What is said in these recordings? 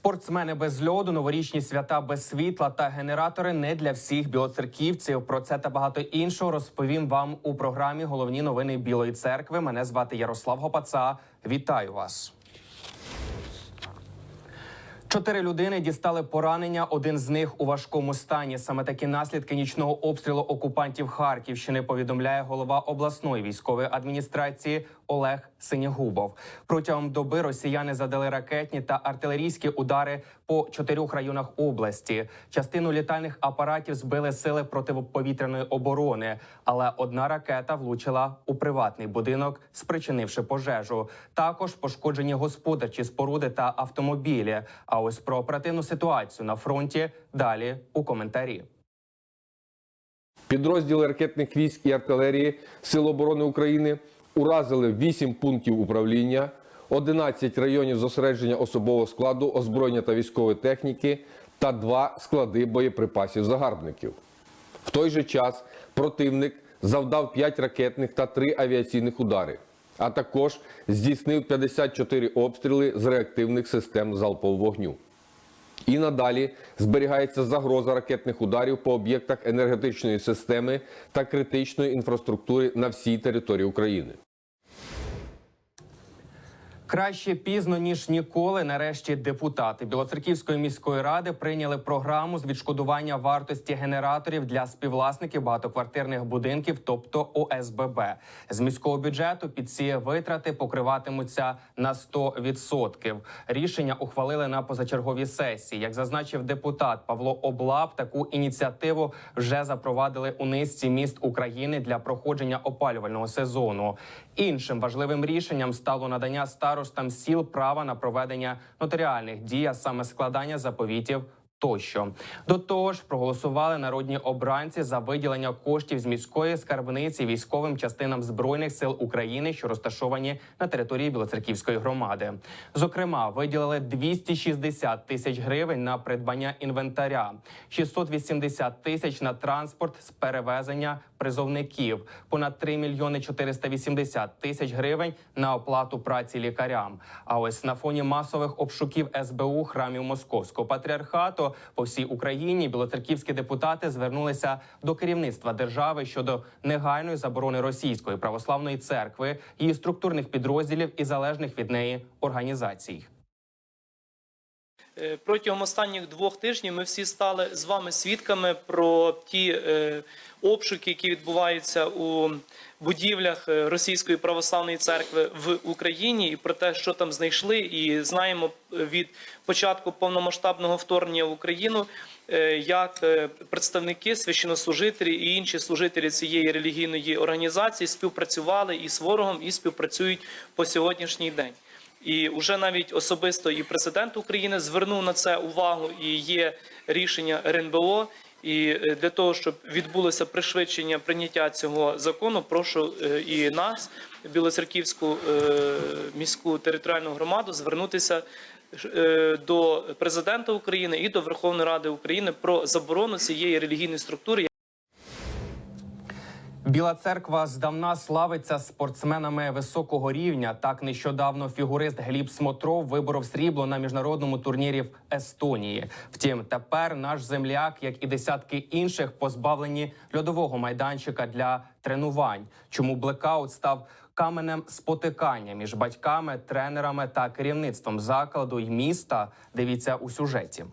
Спортсмени без льоду, новорічні свята без світла та генератори не для всіх білоцерківців. Про це та багато іншого розповім вам у програмі Головні новини Білої церкви. Мене звати Ярослав Гопаца. Вітаю вас. Чотири людини дістали поранення. Один з них у важкому стані. Саме такі наслідки нічного обстрілу окупантів Харківщини повідомляє голова обласної військової адміністрації Олег Синягубов. Протягом доби росіяни задали ракетні та артилерійські удари по чотирьох районах області. Частину літальних апаратів збили сили протиповітряної оборони, але одна ракета влучила у приватний будинок, спричинивши пожежу. Також пошкоджені господарчі споруди та автомобілі. А ось про оперативну ситуацію на фронті далі у коментарі. Підрозділи ракетних військ і артилерії Сил оборони України уразили 8 пунктів управління, 11 районів зосередження особового складу, озброєння та військової техніки та 2 склади боєприпасів загарбників. В той же час противник завдав 5 ракетних та 3 авіаційних удари, а також здійснив 54 обстріли з реактивних систем залпового вогню. І надалі зберігається загроза ракетних ударів по об'єктах енергетичної системи та критичної інфраструктури на всій території України. Краще пізно ніж ніколи. Нарешті депутати Білоцерківської міської ради прийняли програму з відшкодування вартості генераторів для співвласників багатоквартирних будинків, тобто ОСББ. З міського бюджету під ці витрати покриватимуться на 100%. Рішення ухвалили на позачерговій сесії. Як зазначив депутат Павло Облаб, таку ініціативу вже запровадили у низці міст України для проходження опалювального сезону. Іншим важливим рішенням стало надання старостам сіл права на проведення нотаріальних дій, а саме складання заповітів. Тощо до того ж проголосували народні обранці за виділення коштів з міської скарбниці військовим частинам збройних сил України, що розташовані на території Білоцерківської громади. Зокрема, виділили 260 тисяч гривень на придбання інвентаря, 680 тисяч на транспорт з перевезення призовників, понад 3 мільйони 480 тисяч гривень на оплату праці лікарям. А ось на фоні масових обшуків СБУ храмів Московського патріархату по всій Україні білоцерківські депутати звернулися до керівництва держави щодо негайної заборони російської православної церкви, її структурних підрозділів і залежних від неї організацій. Е, Протягом останніх двох тижнів ми всі стали з вами свідками про ті е, обшуки, які відбуваються у будівлях е, Російської православної церкви в Україні, і про те, що там знайшли, і знаємо від початку повномасштабного вторгнення в Україну, як представники, священнослужителі і інші служителі цієї релігійної організації співпрацювали із ворогом і співпрацюють по сьогоднішній день. І вже навіть особисто і президент України звернув на це увагу. І є рішення РНБО. І е, для того, щоб відбулося пришвидшення прийняття цього закону, прошу е, і нас, Білоцерківську е, міську територіальну громаду, звернутися до президента України і до Верховної Ради України про заборону цієї релігійної структури. Біла церква здавна славиться спортсменами високого рівня. Так нещодавно фігурист Гліб Смотров виборов срібло на міжнародному турнірі в Естонії. Втім, тепер наш земляк, як і десятки інших, позбавлені льодового майданчика для тренувань. Чому блекаут став каменем спотикання між батьками, тренерами та керівництвом закладу й міста? Дивіться у сюжеті.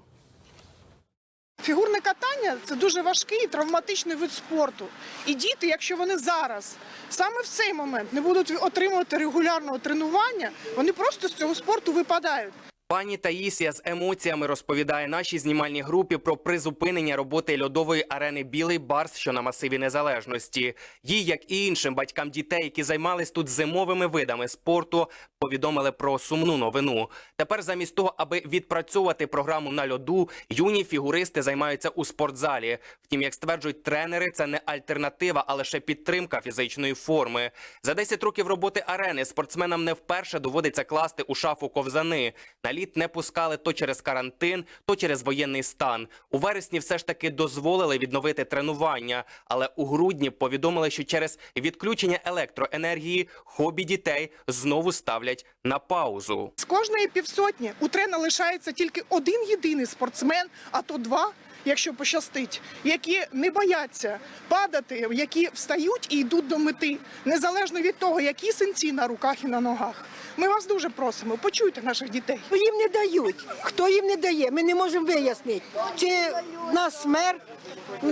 Фігурне катання це дуже важкий і травматичний вид спорту. І діти, якщо вони зараз саме в цей момент не будуть отримувати регулярного тренування, вони просто з цього спорту випадають. Пані Таїсія з емоціями розповідає нашій знімальній групі про призупинення роботи льодової арени Білий Барс, що на масиві незалежності. Їй, як і іншим батькам дітей, які займались тут зимовими видами спорту, повідомили про сумну новину. Тепер, замість того, аби відпрацьовувати програму на льоду, юні фігуристи займаються у спортзалі. Втім, як стверджують тренери, це не альтернатива, а лише підтримка фізичної форми. За 10 років роботи арени спортсменам не вперше доводиться класти у шафу ковзани. На лід не пускали то через карантин, то через воєнний стан. У вересні все ж таки дозволили відновити тренування, але у грудні повідомили, що через відключення електроенергії хобі дітей знову ставлять на паузу. З кожної півсотні у трена лишається тільки один єдиний спортсмен, а то два. Якщо пощастить, які не бояться падати, які встають і йдуть до мети, незалежно від того, які синці на руках і на ногах. Ми вас дуже просимо, почуйте наших дітей. Їм не дають. Хто їм не дає? Ми не можемо вияснити. Чи нас мер,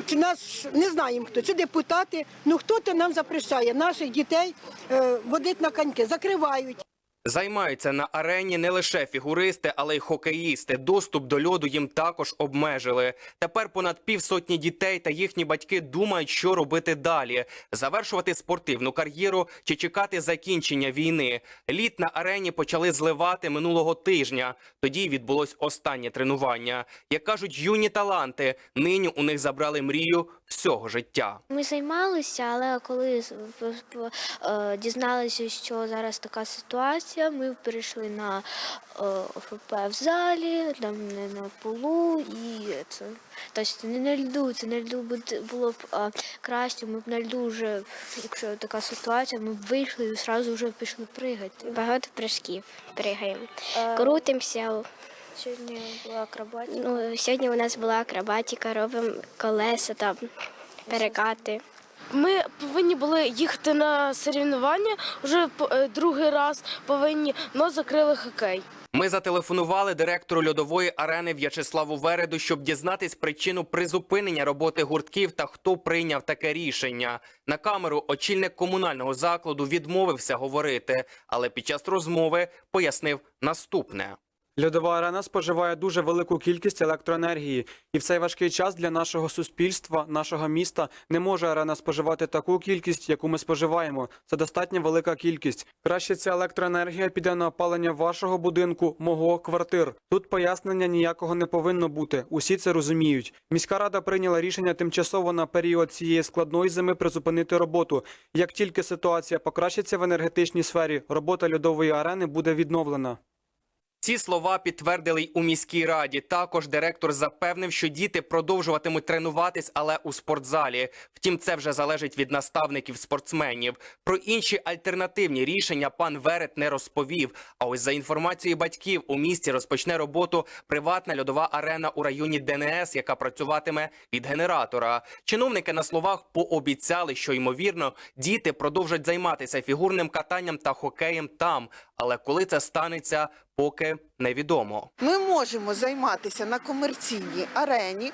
чи нас не знаємо хто, чи депутати. Ну хто то нам запрещає наших дітей е, водити на коньки, закривають. Займаються на арені не лише фігуристи, але й хокеїсти. Доступ до льоду їм також обмежили. Тепер понад півсотні дітей та їхні батьки думають, що робити далі: завершувати спортивну кар'єру чи чекати закінчення війни. Лід на арені почали зливати минулого тижня. Тоді відбулось останнє тренування. Як кажуть юні таланти, нині у них забрали мрію всього життя. Ми займалися, але коли е, дізналися, що зараз така ситуація, ми перейшли на е, ОФП в залі, там не на полу і це. Тобто не на льду, це на льду було б е, краще. Ми б на льду вже, якщо така ситуація, ми б вийшли і одразу вже пішли пригати. Багато прыжків пригаємо. Е, Крутимося. Сьогодні була акробатика. Ну, сьогодні у нас була акробатика, робимо колеса там, перекати. Ми повинні були їхати на соревнування вже е, другий раз повинні, але закрили хокей. Ми зателефонували директору льодової арени В'ячеславу Вереду, щоб дізнатись причину призупинення роботи гуртків та хто прийняв таке рішення. На камеру очільник комунального закладу відмовився говорити, але під час розмови пояснив наступне. Льодова арена споживає дуже велику кількість електроенергії, і в цей важкий час для нашого суспільства, нашого міста не може арена споживати таку кількість, яку ми споживаємо. Це достатньо велика кількість. Краще ця електроенергія піде на опалення вашого будинку, мого квартир. Тут пояснення ніякого не повинно бути. Усі це розуміють. Міська рада прийняла рішення тимчасово на період цієї складної зими призупинити роботу. Як тільки ситуація покращиться в енергетичній сфері, робота льодової арени буде відновлена. Ці слова підтвердили й у міській раді. Також директор запевнив, що діти продовжуватимуть тренуватись, але у спортзалі. Втім, це вже залежить від наставників спортсменів. Про інші альтернативні рішення пан Верет не розповів. А ось за інформацією батьків, у місті розпочне роботу приватна льодова арена у районі ДНС, яка працюватиме від генератора. Чиновники на словах пообіцяли, що ймовірно діти продовжать займатися фігурним катанням та хокеєм там. Але коли це станеться, поки невідомо. Ми можемо займатися на комерційній арені.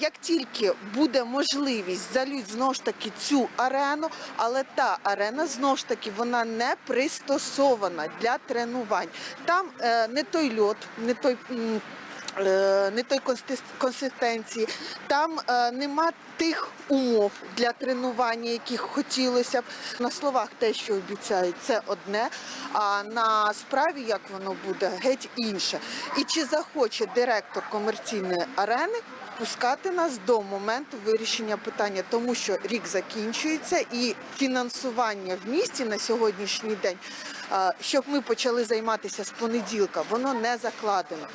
Як тільки буде можливість залють знову ж таки цю арену, але та арена знову ж таки вона не пристосована для тренувань. Там е, не той льот, не той. Е, Не той консистенції, там е, нема тих умов для тренування, яких хотілося б. На словах те, що обіцяють, це одне, а на справі як воно буде, геть інше. І чи захоче директор комерційної арени пускати нас до моменту вирішення питання, тому що рік закінчується і фінансування в місті на сьогоднішній день, а, щоб ми почали займатися з понеділка, воно не закладено.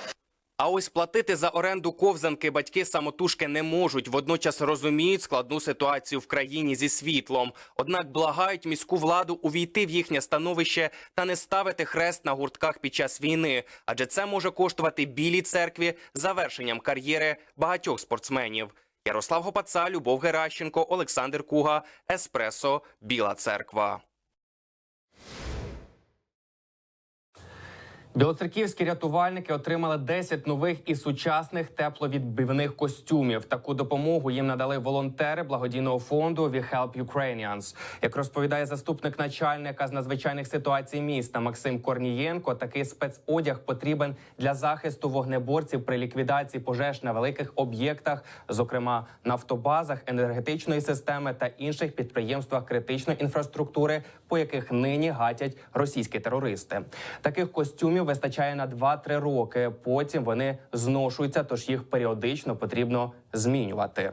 А ось платити за оренду ковзанки батьки самотужки не можуть. Водночас розуміють складну ситуацію в країні зі світлом. Однак благають міську владу увійти в їхнє становище та не ставити хрест на гуртках під час війни, адже це може коштувати білій церкві завершенням кар'єри багатьох спортсменів. Ярослав Гопаца, Любов Геращенко, Олександр Куга, Еспресо, Біла Церква. Білоцерківські рятувальники отримали 10 нових і сучасних тепловідбивних костюмів. Таку допомогу їм надали волонтери благодійного фонду We Help Ukrainians. Як розповідає заступник начальника з надзвичайних ситуацій міста Максим Корнієнко, такий спецодяг потрібен для захисту вогнеборців при ліквідації пожеж на великих об'єктах, зокрема нафтобазах, енергетичної системи та інших підприємствах критичної інфраструктури, по яких нині гатять російські терористи. Таких костюмів вистачає на 2-3 роки. Потім вони зношуються, тож їх періодично потрібно змінювати.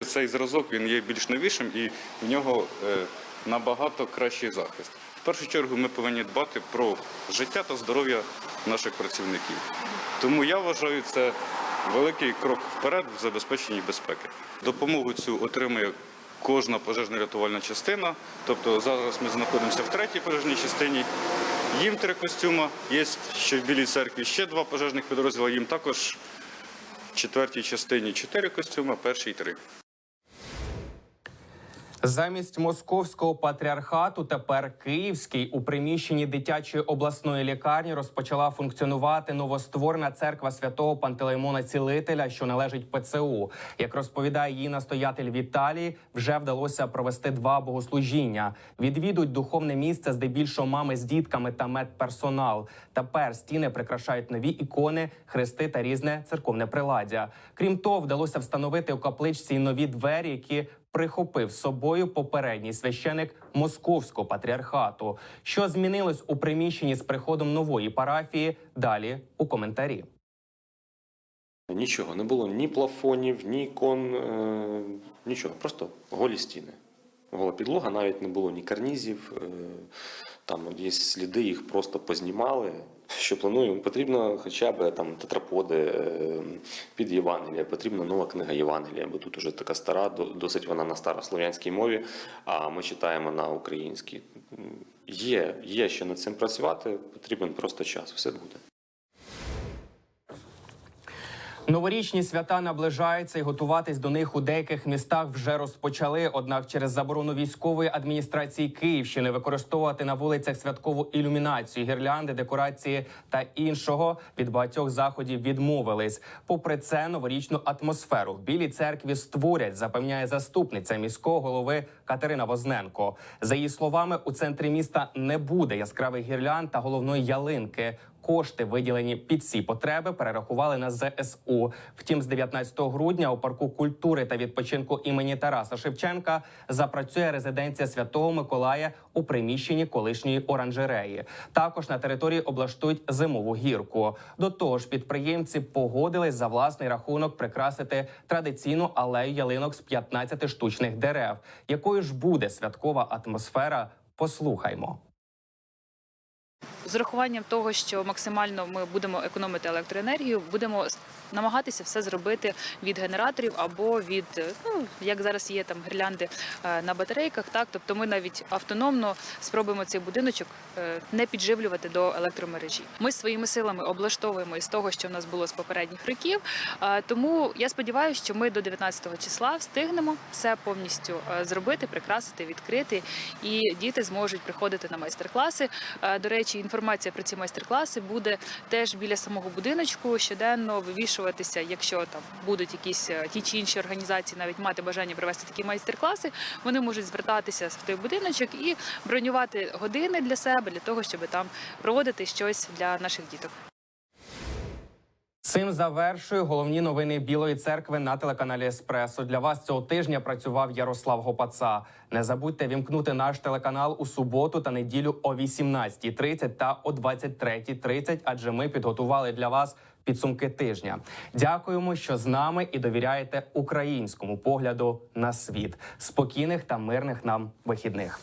Цей зразок він є більш новішим і в нього е, набагато кращий захист. В першу чергу ми повинні дбати про життя та здоров'я наших працівників. Тому я вважаю це великий крок вперед в забезпеченні безпеки. Допомогу цю отримує кожна пожежно-рятувальна частина. Тобто зараз ми знаходимося в третій пожежній частині. Їм три костюма. Є ще в Білій церкві ще два пожежних підрозділи. Їм також в четвертій частині чотири костюма, першій три. Замість московського патріархату тепер київський у приміщенні дитячої обласної лікарні розпочала функціонувати новостворена церква святого Пантелеймона Цілителя, що належить ПЦУ. Як розповідає її настоятель Віталій, вже вдалося провести два богослужіння. Відвідують духовне місце здебільшого мами з дітками та медперсонал. Тепер стіни прикрашають нові ікони, хрести та різне церковне приладдя. Крім того, вдалося встановити у капличці нові двері, які прихопив з собою попередній священик московського патріархату. Що змінилось у приміщенні з приходом нової парафії? Далі у коментарі. Нічого, не було ні плафонів, ні ікон, е, нічого, просто голі стіни. Гола підлога, навіть не було ні карнізів, е, там є сліди, їх просто познімали. Що планує Потрібно хоча б там тетраподи е, під Євангелія, потрібна нова книга Євангелія, бо тут уже така стара, до- досить вона на старослов'янській мові, а ми читаємо на українській. Є, є що над цим працювати, потрібен просто час, все буде. Новорічні свята наближаються і готуватись до них у деяких містах вже розпочали. Однак, через заборону військової адміністрації Київщини використовувати на вулицях святкову ілюмінацію, гірлянди, декорації та іншого від багатьох заходів відмовились. Попри це, новорічну атмосферу в білій церкві створять, запевняє заступниця міського голови Катерина Возненко. За її словами, у центрі міста не буде яскравих гірлянд та головної ялинки. Кошти, виділені під ці потреби, перерахували на ЗСУ. Втім, з 19 грудня у парку культури та відпочинку імені Тараса Шевченка запрацює резиденція Святого Миколая у приміщенні колишньої оранжереї. Також на території облаштують зимову гірку. До того ж, підприємці погодились за власний рахунок прикрасити традиційну алею ялинок з 15 штучних дерев. Якою ж буде святкова атмосфера? Послухаймо. З урахуванням того, що максимально ми будемо економити електроенергію, будемо намагатися все зробити від генераторів або від е, ну як зараз є там гірлянди е, на батарейках. Так, тобто ми навіть автономно спробуємо цей будиночок е, не підживлювати до електромережі. Ми своїми силами облаштовуємо із того, що в нас було з попередніх років. Тому я сподіваюся, що ми до 19 числа встигнемо все повністю зробити, прикрасити, відкрити, і діти зможуть приходити на майстер-класи. До речі, інформація про ці майстер-класи буде теж біля самого будиночку щоденно вивішуватися, якщо там будуть якісь е, ті чи інші організації, навіть мати бажання провести такі майстер-класи, вони можуть звертатися в той будиночок і бронювати години для себе для того, щоб там проводити щось для наших діток. Цим завершую головні новини Білої церкви на телеканалі Еспресо. Для вас цього тижня працював Ярослав Гопаца. Не забудьте вімкнути наш телеканал у суботу та неділю о 18.30 та о 23.30, адже ми підготували для вас підсумки тижня. Дякуємо, що з нами і довіряєте українському погляду на світ. Спокійних та мирних нам вихідних.